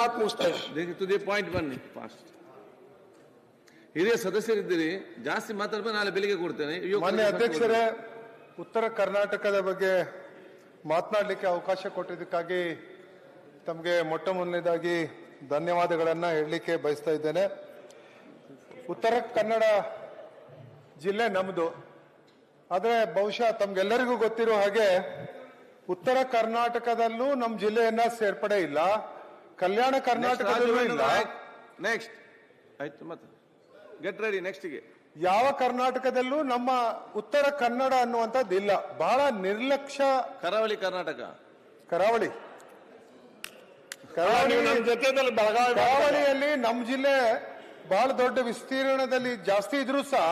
ಮಾತು ಮುಗಿಸ್ತಾ ಇದ್ದೀನಿ ಟು ದಿ ಪಾಯಿಂಟ್ ಬನ್ನಿ ಫಾಸ್ಟ್ ಹಿರಿಯ ಸದಸ್ಯರಿದ್ದೀರಿ ಜಾಸ್ತಿ ಮಾತಾಡ್ಬೇಕು ನಾಳೆ ಬೆಳಿಗ್ಗೆ ಕೊಡ್ತೇನೆ. ಮಾನ್ಯ ಅಧ್ಯಕ್ಷರೇ ಉತ್ತರ ಕರ್ನಾಟಕದ ಬಗ್ಗೆ ಮಾತನಾಡಲಿಕ್ಕೆ ಅವಕಾಶ ಕೊಟ್ಟಿದ್ದಕ್ಕಾಗಿ ತಮಗೆ ಮೊಟ್ಟ ಮೊದಲನೇದಾಗಿ ಧನ್ಯವಾದಗಳನ್ನು ಹೇಳಲಿಕ್ಕೆ ಬಯಸ್ತಾ ಇದ್ದೇನೆ. ಉತ್ತರ ಕನ್ನಡ ಜಿಲ್ಲೆ ನಮ್ಮದು ಆದರೆ ಬಹುಶಃ ತಮ್ಗೆಲ್ಲರಿಗೂ ಗೊತ್ತಿರೋ ಹಾಗೆ ಉತ್ತರ ಕರ್ನಾಟಕದಲ್ಲೂ ನಮ್ಮ ಜಿಲ್ಲೆಯನ್ನ ಸೇರ್ಪಡೆ ಇಲ್ಲ. ಕಲ್ಯಾಣ ಕರ್ನಾಟಕದಲ್ಲೂ ಇಲ್ಲ ನೆಕ್ಸ್ಟ್ ಆಯ್ತು ಮತ್ತೆ. ಗೆಟ್ ರೆಡಿ ನೆಕ್ಸ್ಟ್ಗೆ ಯಾವ ಕರ್ನಾಟಕದಲ್ಲೂ ನಮ್ಮ ಉತ್ತರ ಕನ್ನಡ ಅನ್ನುವಂಥದ್ದು ಇಲ್ಲ. ಬಹಳ ನಿರ್ಲಕ್ಷ್ಯ. ಕರಾವಳಿ ಕರ್ನಾಟಕ. ಕರಾವಳಿ. ಕರಾವಳಿ ನಮ್ಮ ಕರಾವಳಿಯಲ್ಲಿ ನಮ್ಮ ಜಿಲ್ಲೆ ಬಹಳ ದೊಡ್ಡ ವಿಸ್ತೀರ್ಣದಲ್ಲಿ ಜಾಸ್ತಿ ಇದ್ರೂ ಸಹ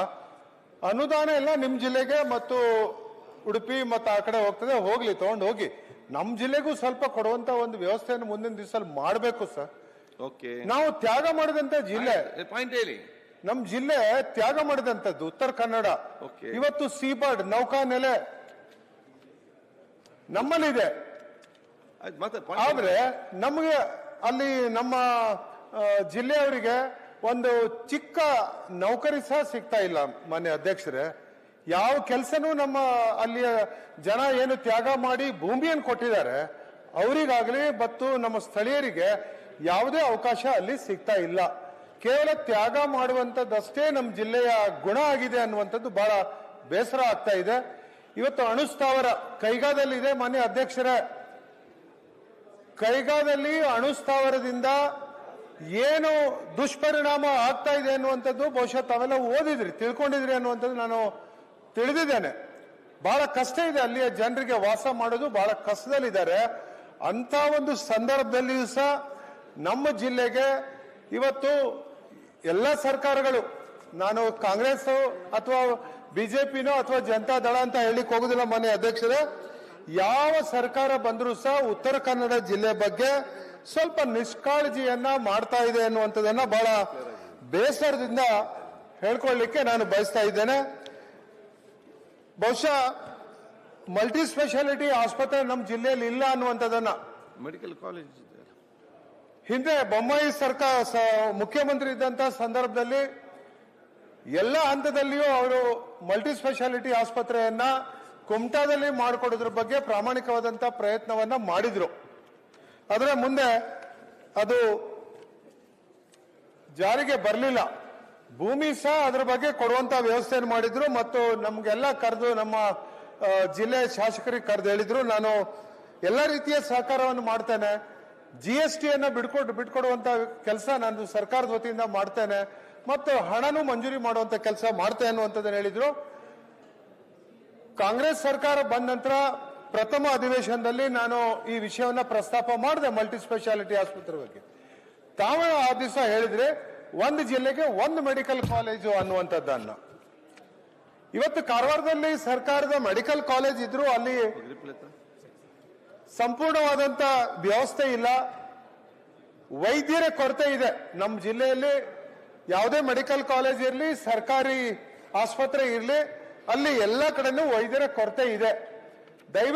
ಅನುದಾನ ಎಲ್ಲ ನಿಮ್ ಜಿಲ್ಲೆಗೆ ಮತ್ತು ಉಡುಪಿ ಮತ್ತು ಆ ಕಡೆ ಹೋಗ್ತದೆ. ಹೋಗ್ಲಿ ತಗೊಂಡು ಹೋಗಿ. ನಮ್ಮ ಜಿಲ್ಲೆಗೂ ಸ್ವಲ್ಪ ಕೊಡುವಂತ ಒಂದು ವ್ಯವಸ್ಥೆಯನ್ನು ಮುಂದಿನ ದಿವಸದಲ್ಲಿ ಮಾಡಬೇಕು ಸರ್. ಓಕೆ. ನಾವು ತ್ಯಾಗ ಮಾಡಿದಂತ ಜಿಲ್ಲೆ. ಪಾಯಿಂಟ್ ಹೇಳಿ. ನಮ್ ಜಿಲ್ಲೆ ತ್ಯಾಗ ಮಾಡಿದಂತದ್ದು ಉತ್ತರ ಕನ್ನಡ. Okay. ಇವತ್ತು ಸೀಬರ್ಡ್ ನೌಕಾ ನೆಲೆ ನಮ್ಮಲ್ಲಿದೆ. ಆಯ್ತು ಮತ್ತೆ point ಆದ್ರೆ ನಮಗೆ ಅಲ್ಲಿ ನಮ್ಮ ಆ, ಜಿಲ್ಲೆಯವರಿಗೆ ಒಂದು ಚಿಕ್ಕ ನೌಕರಿ ಸಹ ಸಿಗ್ತಾ ಇಲ್ಲ ಮಾನ್ಯ ಅಧ್ಯಕ್ಷರೇ. ಯಾವ ಕೆಲಸನೂ ನಮ್ಮ ಅಲ್ಲಿಯ ಜನ ಏನು ತ್ಯಾಗ ಮಾಡಿ ಭೂಮಿಯನ್ನು ಕೊಟ್ಟಿದ್ದಾರೆ, ಅವರಿಗಾಗಲಿ ಮತ್ತು ನಮ್ಮ ಸ್ಥಳೀಯರಿಗೆ ಯಾವುದೇ ಅವಕಾಶ ಅಲ್ಲಿ ಸಿಗ್ತಾ ಇಲ್ಲ. ಕೇವಲ ತ್ಯಾಗ ಮಾಡುವಂಥದ್ದಷ್ಟೇ ನಮ್ಮ ಜಿಲ್ಲೆಯ ಗುಣ ಆಗಿದೆ ಅನ್ನುವಂಥದ್ದು ಬಹಳ ಬೇಸರ ಆಗ್ತಾ ಇದೆ. ಇವತ್ತು ಅಣುಸ್ಥಾವರ ಕೈಗಾದಲ್ಲಿದೆ ಮಾನ್ಯ ಅಧ್ಯಕ್ಷರೇ. ಕೈಗಾದಲ್ಲಿ ಅಣುಸ್ಥಾವರದಿಂದ ಏನು ದುಷ್ಪರಿಣಾಮ ಆಗ್ತಾ ಇದೆ ಅನ್ನುವಂಥದ್ದು ಬಹುಶಃ ತಾವೆಲ್ಲ ಓದಿದ್ರಿ, ತಿಳ್ಕೊಂಡಿದ್ರಿ ಅನ್ನುವಂಥದ್ದು ನಾನು ತಿಳಿದಿದ್ದೇನೆ. ಬಹಳ ಕಷ್ಟ ಇದೆ ಅಲ್ಲಿಯ ಜನರಿಗೆ ವಾಸ ಮಾಡೋದು, ಬಹಳ ಕಷ್ಟದಲ್ಲಿದ್ದಾರೆ. ಅಂತ ಒಂದು ಸಂದರ್ಭದಲ್ಲಿಯೂ ಸಹ ನಮ್ಮ ಜಿಲ್ಲೆಗೆ ಇವತ್ತು ಎಲ್ಲ ಸರ್ಕಾರಗಳು, ನಾನು ಕಾಂಗ್ರೆಸ್ ಅಥವಾ ಬಿಜೆಪಿನೋ ಅಥವಾ ಜನತಾ ದಳ ಅಂತ ಹೇಳಿಕ್ ಹೋಗುದಿಲ್ಲ ಮನೆ ಅಧ್ಯಕ್ಷರೇ, ಯಾವ ಸರ್ಕಾರ ಬಂದರೂ ಸಹ ಉತ್ತರ ಕನ್ನಡ ಜಿಲ್ಲೆ ಬಗ್ಗೆ ಸ್ವಲ್ಪ ನಿಷ್ಕಾಳಜಿಯನ್ನ ಮಾಡ್ತಾ ಇದೆ ಅನ್ನುವಂಥದ್ದನ್ನ ಬಹಳ ಬೇಸರದಿಂದ ಹೇಳ್ಕೊಳ್ಳಿಕ್ಕೆ ನಾನು ಬಯಸ್ತಾ ಇದ್ದೇನೆ. ಬಹುಶಃ ಮಲ್ಟಿ ಸ್ಪೆಷಾಲಿಟಿ ಆಸ್ಪತ್ರೆ ನಮ್ಮ ಜಿಲ್ಲೆಯಲ್ಲಿ ಇಲ್ಲ ಅನ್ನುವಂಥದ್ದನ್ನ. ಮೆಡಿಕಲ್ ಕಾಲೇಜ್ ಹಿಂದೆ ಬೊಮ್ಮಾಯಿ ಸರ್ಕಾರ ಮುಖ್ಯಮಂತ್ರಿ ಇದ್ದಂತ ಸಂದರ್ಭದಲ್ಲಿ ಎಲ್ಲ ಹಂತದಲ್ಲಿಯೂ ಅವರು ಮಲ್ಟಿ ಸ್ಪೆಷಾಲಿಟಿ ಆಸ್ಪತ್ರೆಯನ್ನ ಕುಮಟಾದಲ್ಲಿ ಮಾಡಿಕೊಡೋದ್ರ ಬಗ್ಗೆ ಪ್ರಾಮಾಣಿಕವಾದಂತ ಪ್ರಯತ್ನವನ್ನ ಮಾಡಿದ್ರು. ಆದರೆ ಮುಂದೆ ಅದು ಜಾರಿಗೆ ಬರಲಿಲ್ಲ. ಭೂಮಿ ಸಹ ಅದರ ಬಗ್ಗೆ ಕೊಡುವಂತ ವ್ಯವಸ್ಥೆಯನ್ನು ಮಾಡಿದ್ರು ಮತ್ತು ನಮ್ಗೆಲ್ಲ ಕರೆದು ನಮ್ಮ ಜಿಲ್ಲೆ ಶಾಸಕರಿಗೆ ಕರೆದು ಹೇಳಿದ್ರು. ನಾನು ಎಲ್ಲ ರೀತಿಯ ಸಹಕಾರವನ್ನು ಮಾಡ್ತೇನೆ. ಜಿ ಎಸ್ ಟಿಯನ್ನು ಬಿಡ್ಕೊಟ್ಟು ಬಿಟ್ಕೊಡುವಂತ ಕೆಲಸ ನಾನು ಸರ್ಕಾರದ ವತಿಯಿಂದ ಮಾಡ್ತೇನೆ. ಮತ್ತು ಹಣನೂ ಮಂಜೂರಿ ಮಾಡುವಂತ ಕೆಲಸ ಮಾಡ್ತೇನೆ ಅನ್ನುವಂಥದ್ದನ್ನು ಹೇಳಿದ್ರು. ಕಾಂಗ್ರೆಸ್ ಸರ್ಕಾರ ಬಂದ ನಂತರ ಪ್ರಥಮ ಅಧಿವೇಶನದಲ್ಲಿ ನಾನು ಈ ವಿಷಯವನ್ನ ಪ್ರಸ್ತಾಪ ಮಾಡಿದೆ ಮಲ್ಟಿ ಸ್ಪೆಷಾಲಿಟಿ ಆಸ್ಪತ್ರೆ ಬಗ್ಗೆ. ತಾವು ಆ ದಿವಸ ಹೇಳಿದ್ರೆ ಒಂದು ಜಿಲ್ಲೆಗೆ ಒಂದು ಮೆಡಿಕಲ್ ಕಾಲೇಜು ಅನ್ನುವಂಥದ್ದನ್ನು. ಇವತ್ತು ಕಾರವಾರದಲ್ಲಿ ಸರ್ಕಾರದ ಮೆಡಿಕಲ್ ಕಾಲೇಜ್ ಇದ್ರೂ ಅಲ್ಲಿ ಸಂಪೂರ್ಣವಾದಂತ ವ್ಯವಸ್ಥೆ ಇಲ್ಲ. ವೈದ್ಯರ ಕೊರತೆ ಇದೆ. ನಮ್ಮ ಜಿಲ್ಲೆಯಲ್ಲಿ ಯಾವುದೇ ಮೆಡಿಕಲ್ ಕಾಲೇಜ್ ಇರಲಿ, ಸರ್ಕಾರಿ ಆಸ್ಪತ್ರೆ ಇರಲಿ, ಅಲ್ಲಿ ಎಲ್ಲ ಕಡೆನೂ ವೈದ್ಯರ ಕೊರತೆ ಇದೆ. ದಯವಿಟ್ಟು